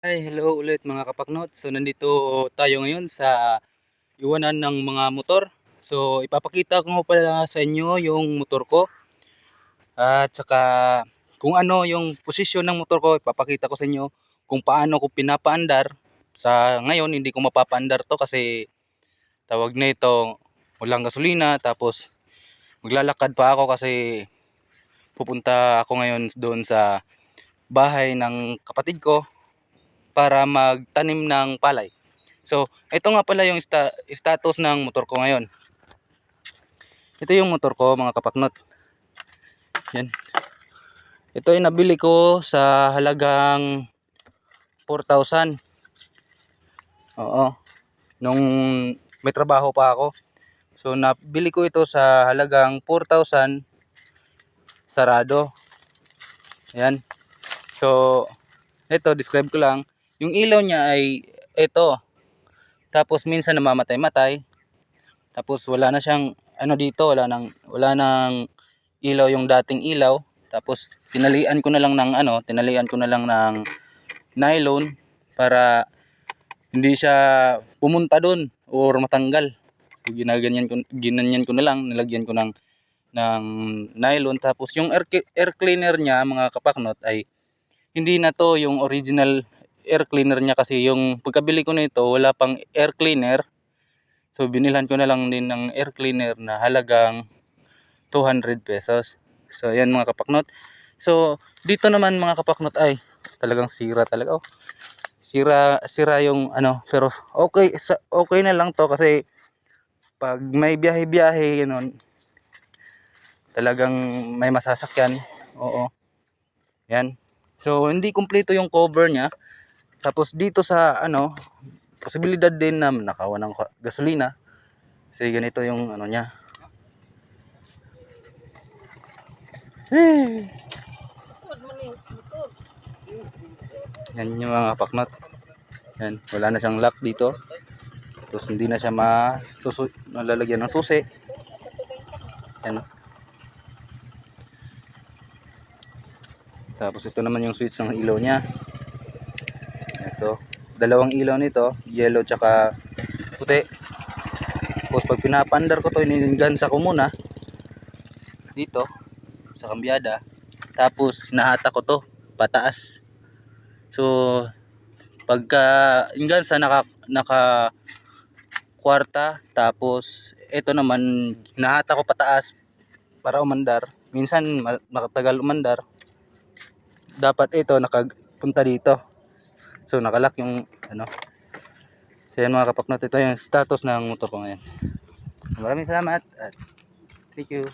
Hi, hello ulit mga kapaknot. So nandito tayo ngayon sa iwanan ng mga motor. So ipapakita ko pala sa inyo yung motor ko. At saka kung ano yung posisyon ng motor ko, ipapakita ko sa inyo kung paano ko pinapaandar. Sa ngayon hindi ko mapapaandar to kasi tawag na ito walang gasolina tapos maglalakad pa ako kasi pupunta ako ngayon doon sa bahay ng kapatid ko para magtanim ng palay. So, ito nga pala yung sta- status ng motor ko ngayon. Ito yung motor ko mga kapaknot. Yan. Ito ay nabili ko sa halagang 4,000. Oo. Nung may trabaho pa ako. So, nabili ko ito sa halagang 4,000 sarado. Yan. So, ito, describe ko lang. Yung ilaw niya ay ito. Tapos minsan namamatay-matay. Tapos wala na siyang ano dito, wala nang wala nang ilaw yung dating ilaw. Tapos tinalian ko na lang ng ano, tinalian ko na lang ng nylon para hindi siya pumunta doon or matanggal. So ginaganyan ko ginanyan ko na lang, nilagyan ko ng ng nylon tapos yung air, air cleaner niya mga kapaknot ay hindi na to yung original air cleaner niya kasi yung pagkabili ko nito wala pang air cleaner. So binilhan ko na lang din ng air cleaner na halagang 200 pesos. So yan mga kapaknot. So dito naman mga kapaknot ay talagang sira talaga oh. Sira sira yung ano pero okay sa, okay na lang to kasi pag may biyahe-biyahe ganun talagang may masasakyan. Oo. Yan. So hindi kumpleto yung cover niya tapos dito sa ano, posibilidad din na nakawa ng gasolina. Kasi ganito yung ano niya. Hey. Yan yung mga paknot. Yan, wala na siyang lock dito. Tapos hindi na siya ma susu nalalagyan ng susi. Yan. Tapos ito naman yung switch ng ilaw niya ito dalawang ilaw nito yellow tsaka puti. Tapos pag pinapandar ko to inigansa ko muna. Dito sa kambyada. Tapos nahata ko to pataas. So pagka ingansa naka naka kwarta. Tapos ito naman nahata ko pataas para umandar. Minsan makatagal umandar. Dapat ito nakapunta dito So nakalock yung ano. So yan mga kapaknot, ito yung status ng motor ko ngayon. Maraming salamat at thank you.